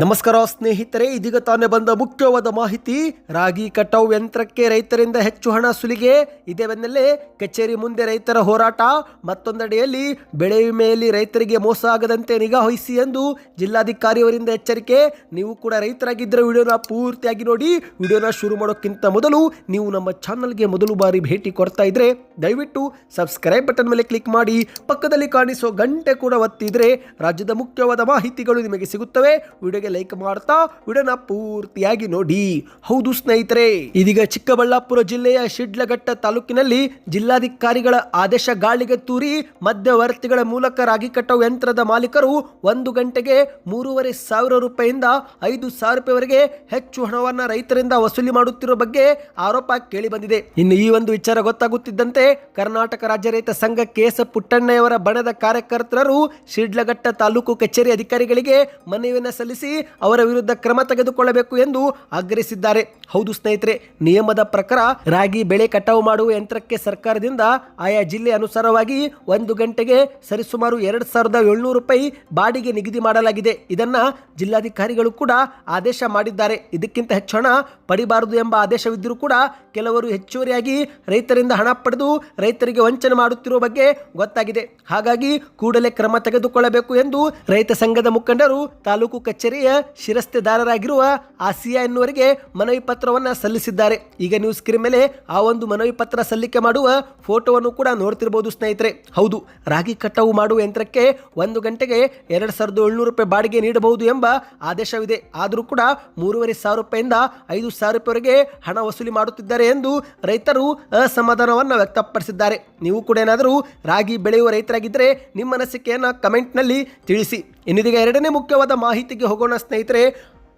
ನಮಸ್ಕಾರ ಸ್ನೇಹಿತರೆ, ಇದೀಗ ತಾನೇ ಬಂದ ಮುಖ್ಯವಾದ ಮಾಹಿತಿ. ರಾಗಿ ಕಟಾವು ಯಂತ್ರಕ್ಕೆ ರೈತರಿಂದ ಹೆಚ್ಚು ಹಣ ಸುಲಿಗೆ. ಇದೇ ಬೆನ್ನಲ್ಲೇ ಕಚೇರಿ ಮುಂದೆ ರೈತರ ಹೋರಾಟ. ಮತ್ತೊಂದೆಡೆಯಲ್ಲಿ ಬೆಳೆ ವಿಮೆಯಲ್ಲಿ ರೈತರಿಗೆ ಮೋಸ ಆಗದಂತೆ ನಿಗಾ ವಹಿಸಿ ಎಂದು ಜಿಲ್ಲಾಧಿಕಾರಿಯವರಿಂದ ಎಚ್ಚರಿಕೆ. ನೀವು ಕೂಡ ರೈತರಾಗಿದ್ದರೆ ವಿಡಿಯೋನ ಪೂರ್ತಿಯಾಗಿ ನೋಡಿ. ವಿಡಿಯೋನ ಶುರು ಮಾಡೋಕ್ಕಿಂತ ಮೊದಲು ನೀವು ನಮ್ಮ ಚಾನಲ್ಗೆ ಮೊದಲು ಬಾರಿ ಭೇಟಿ ಕೊಡ್ತಾ ಇದ್ರೆ ದಯವಿಟ್ಟು ಸಬ್ಸ್ಕ್ರೈಬ್ ಬಟನ್ ಮೇಲೆ ಕ್ಲಿಕ್ ಮಾಡಿ. ಪಕ್ಕದಲ್ಲಿ ಕಾಣಿಸೋ ಗಂಟೆ ಕೂಡ ಒತ್ತಿದ್ರೆ ರಾಜ್ಯದ ಮುಖ್ಯವಾದ ಮಾಹಿತಿಗಳು ನಿಮಗೆ ಸಿಗುತ್ತವೆ. ವಿಡಿಯೋಗೆ ಲೈಕ್ ಮಾಡ್ತಾ ವಿಡಿಯೋನ ಪೂರ್ತಿಯಾಗಿ ನೋಡಿ. ಹೌದು ಸ್ನೇಹಿತರೆ, ಇದೀಗ ಚಿಕ್ಕಬಳ್ಳಾಪುರ ಜಿಲ್ಲೆಯ ಶಿಡ್ಲಘಟ್ಟ ತಾಲೂಕಿನಲ್ಲಿ ಜಿಲ್ಲಾಧಿಕಾರಿಗಳ ಆದೇಶ ಗಾಳಿಗೆ ತೂರಿ ಮಧ್ಯವರ್ತಿಗಳ ಮೂಲಕ ರಾಗಿ ಕಟಾವು ಯಂತ್ರದ ಮಾಲೀಕರು ಒಂದು ಗಂಟೆಗೆ ಮೂರುವರೆ ಸಾವಿರ ರೂಪಾಯಿಯಿಂದ ಐದು ಸಾವಿರ ರೂಪಾಯಿವರೆಗೆ ಹೆಚ್ಚು ಹಣವನ್ನು ರೈತರಿಂದ ವಸೂಲಿ ಮಾಡುತ್ತಿರುವ ಬಗ್ಗೆ ಆರೋಪ ಕೇಳಿ ಬಂದಿದೆ. ಇನ್ನು ಈ ಒಂದು ವಿಚಾರ ಗೊತ್ತಾಗುತ್ತಿದ್ದಂತೆ ಕರ್ನಾಟಕ ರಾಜ್ಯ ರೈತ ಸಂಘ ಕೆಎಸ್ ಪುಟ್ಟಣ್ಣಯವರ ಬಣದ ಕಾರ್ಯಕರ್ತರು ಶಿಡ್ಲಘಟ್ಟ ತಾಲೂಕು ಕಚೇರಿ ಅಧಿಕಾರಿಗಳಿಗೆ ಮನವಿಯನ್ನು ಸಲ್ಲಿಸಿ ಅವರ ವಿರುದ್ಧ ಕ್ರಮ ತೆಗೆದುಕೊಳ್ಳಬೇಕು ಎಂದು ಆಗ್ರಹಿಸಿದ್ದಾರೆ. ಹೌದು ಸ್ನೇಹಿತರೆ, ನಿಯಮದ ಪ್ರಕಾರ ರಾಗಿ ಬೆಳೆ ಕಟಾವು ಮಾಡುವ ಯಂತ್ರಕ್ಕೆ ಸರ್ಕಾರದಿಂದ ಆಯಾ ಜಿಲ್ಲೆ ಅನುಸಾರವಾಗಿ ಒಂದು ಗಂಟೆಗೆ ಸರಿಸುಮಾರು ಎರಡು ಸಾವಿರದ ಏಳ್ನೂರು ರೂಪಾಯಿ ಬಾಡಿಗೆ ನಿಗದಿ ಮಾಡಲಾಗಿದೆ. ಇದನ್ನ ಜಿಲ್ಲಾಧಿಕಾರಿಗಳು ಕೂಡ ಆದೇಶ ಮಾಡಿದ್ದಾರೆ. ಇದಕ್ಕಿಂತ ಹೆಚ್ಚು ಹಣ ಪಡಿಬಾರದು ಎಂಬ ಆದೇಶವಿದ್ದರೂ ಕೂಡ ಕೆಲವರು ಹೆಚ್ಚುವರಿಯಾಗಿ ರೈತರಿಂದ ಹಣ ಪಡೆದು ರೈತರಿಗೆ ವಂಚನೆ ಮಾಡುತ್ತಿರುವ ಬಗ್ಗೆ ಗೊತ್ತಾಗಿದೆ. ಹಾಗಾಗಿ ಕೂಡಲೇ ಕ್ರಮ ತೆಗೆದುಕೊಳ್ಳಬೇಕು ಎಂದು ರೈತ ಸಂಘದ ಮುಖಂಡರು ತಾಲೂಕು ಕಚೇರಿಯ ಶಿರಸ್ತೆದಾರರಾಗಿರುವ ಆಸಿಯಾ ಎನ್ನುವರಿಗೆ ಮನವಿ ಪತ್ರವನ್ನ ಸಲ್ಲಿಸಿದ್ದಾರೆ. ಈಗ ನ್ಯೂಸ್ ಸ್ಕ್ರೀನ್ ಮೇಲೆ ಆ ಒಂದು ಮನವಿ ಪತ್ರ ಸಲ್ಲಿಕೆ ಮಾಡುವ ಫೋಟೋವನ್ನು ಕೂಡ ನೋಡ್ತಿರಬಹುದು ಸ್ನೇಹಿತರೆ. ಹೌದು, ರಾಗಿ ಕಟಾವು ಮಾಡುವ ಯಂತ್ರಕ್ಕೆ ಒಂದು ಗಂಟೆಗೆ ಎರಡು ಸಾವಿರದ ಏಳ್ನೂರು ರೂಪಾಯಿ ಬಾಡಿಗೆ ನೀಡಬಹುದು ಎಂಬ ಆದೇಶವಿದೆ. ಆದರೂ ಕೂಡ ಮೂರುವರೆ ಸಾವಿರ ರೂಪಾಯಿಂದ ಐದು ಸಾವಿರ ರೂಪಾಯಿವರೆಗೆ ಹಣ ವಸೂಲಿ ಮಾಡುತ್ತಿದ್ದಾರೆ ಎಂದು ರೈತರು ಅಸಮಾಧಾನವನ್ನು ವ್ಯಕ್ತಪಡಿಸಿದ್ದಾರೆ. ನೀವು ಕೂಡ ಏನಾದರೂ ರಾಗಿ ಬೆಳೆಯುವ ರೈತರಾಗಿದ್ದರೆ ನಿಮ್ಮ ಅನಿಸಿಕೆಯನ್ನು ಕಮೆಂಟ್ನಲ್ಲಿ ತಿಳಿಸಿ. ಇನ್ನಿದೀಗ ಎರಡನೇ ಮುಖ್ಯವಾದ ಮಾಹಿತಿಗೆ ಹೋಗೋಣ ಸ್ನೇಹಿತರೆ,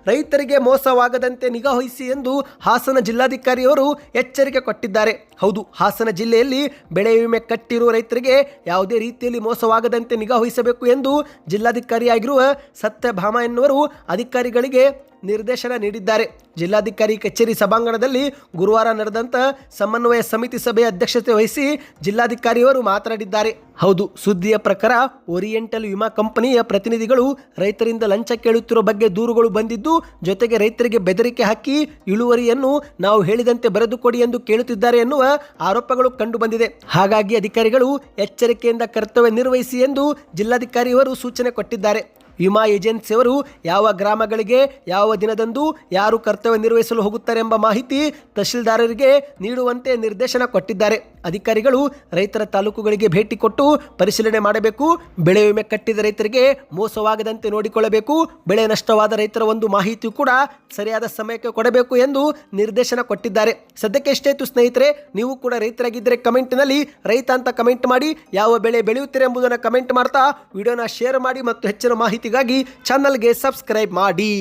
ರೈತರಿಗೆ ಮೋಸವಾಗದಂತೆ ನಿಗಾ ವಹಿಸಿ ಎಂದು ಹಾಸನ ಜಿಲ್ಲಾಧಿಕಾರಿಯವರು ಎಚ್ಚರಿಕೆ ಕೊಟ್ಟಿದ್ದಾರೆ. ಹೌದು, ಹಾಸನ ಜಿಲ್ಲೆಯಲ್ಲಿ ಬೆಳೆ ವಿಮೆ ಕಟ್ಟಿರುವ ರೈತರಿಗೆ ಯಾವುದೇ ರೀತಿಯಲ್ಲಿ ಮೋಸವಾಗದಂತೆ ನಿಗಾ ವಹಿಸಬೇಕು ಎಂದು ಜಿಲ್ಲಾಧಿಕಾರಿಯಾಗಿರುವ ಸತ್ಯಭಾಮ ಎನ್ನುವರು ಅಧಿಕಾರಿಗಳಿಗೆ ನಿರ್ದೇಶನ ನೀಡಿದ್ದಾರೆ. ಜಿಲ್ಲಾಧಿಕಾರಿ ಕಚೇರಿ ಸಭಾಂಗಣದಲ್ಲಿ ಗುರುವಾರ ನಡೆದಂತ ಸಮನ್ವಯ ಸಮಿತಿ ಸಭೆ ಅಧ್ಯಕ್ಷತೆ ವಹಿಸಿ ಜಿಲ್ಲಾಧಿಕಾರಿಯವರು ಮಾತನಾಡಿದ್ದಾರೆ. ಹೌದು, ಸುದ್ದಿಯ ಪ್ರಕಾರ ಓರಿಯೆಂಟಲ್ ವಿಮಾ ಕಂಪನಿಯ ಪ್ರತಿನಿಧಿಗಳು ರೈತರಿಂದ ಲಂಚ ಕೇಳುತ್ತಿರುವ ಬಗ್ಗೆ ದೂರುಗಳು ಬಂದಿದ್ದು, ಜೊತೆಗೆ ರೈತರಿಗೆ ಬೆದರಿಕೆ ಹಾಕಿ ಇಳುವರಿಯನ್ನು ನಾವು ಹೇಳಿದಂತೆ ಬರೆದುಕೊಡಿ ಎಂದು ಕೇಳುತ್ತಿದ್ದಾರೆ ಎನ್ನುವ ಆರೋಪಗಳು ಕಂಡು ಬಂದಿದೆ ಹಾಗಾಗಿ ಅಧಿಕಾರಿಗಳು ಎಚ್ಚರಿಕೆಯಿಂದ ಕರ್ತವ್ಯ ನಿರ್ವಹಿಸಿ ಎಂದು ಜಿಲ್ಲಾಧಿಕಾರಿಯವರು ಸೂಚನೆ ಕೊಟ್ಟಿದ್ದಾರೆ. ವಿಮಾ ಏಜೆನ್ಸಿಯವರು ಯಾವ ಗ್ರಾಮಗಳಿಗೆ ಯಾವ ದಿನದಂದು ಯಾರು ಕರ್ತವ್ಯ ನಿರ್ವಹಿಸಲು ಹೋಗುತ್ತಾರೆ ಎಂಬ ಮಾಹಿತಿ ತಹಶೀಲ್ದಾರರಿಗೆ ನೀಡುವಂತೆ ನಿರ್ದೇಶನ ಕೊಟ್ಟಿದ್ದಾರೆ. ಅಧಿಕಾರಿಗಳು ರೈತರ ತಾಲೂಕುಗಳಿಗೆ ಭೇಟಿ ಕೊಟ್ಟು ಪರಿಶೀಲನೆ ಮಾಡಬೇಕು. ಬೆಳೆ ವಿಮೆ ಕಟ್ಟಿದ ರೈತರಿಗೆ ಮೋಸವಾಗದಂತೆ ನೋಡಿಕೊಳ್ಳಬೇಕು. ಬೆಳೆ ನಷ್ಟವಾದ ರೈತರ ಒಂದು ಮಾಹಿತಿ ಕೂಡ ಸರಿಯಾದ ಸಮಯಕ್ಕೆ ಕೊಡಬೇಕು ಎಂದು ನಿರ್ದೇಶನ ಕೊಟ್ಟಿದ್ದಾರೆ. ಸದ್ಯಕ್ಕೆ ಎಷ್ಟಾಯ್ತು ಸ್ನೇಹಿತರೆ, ನೀವು ಕೂಡ ರೈತರಾಗಿದ್ದರೆ ಕಮೆಂಟ್ನಲ್ಲಿ ರೈತ ಅಂತ ಕಮೆಂಟ್ ಮಾಡಿ, ಯಾವ ಬೆಳೆ ಬೆಳೆಯುತ್ತೀರಿ ಎಂಬುದನ್ನು ಕಮೆಂಟ್ ಮಾಡ್ತಾ, ವಿಡಿಯೋನ ಶೇರ್ ಮಾಡಿ ಮತ್ತು ಹೆಚ್ಚಿನ ಮಾಹಿತಿಗಾಗಿ ಚಾನಲ್ಗೆ ಸಬ್ಸ್ಕ್ರೈಬ್ ಮಾಡಿ.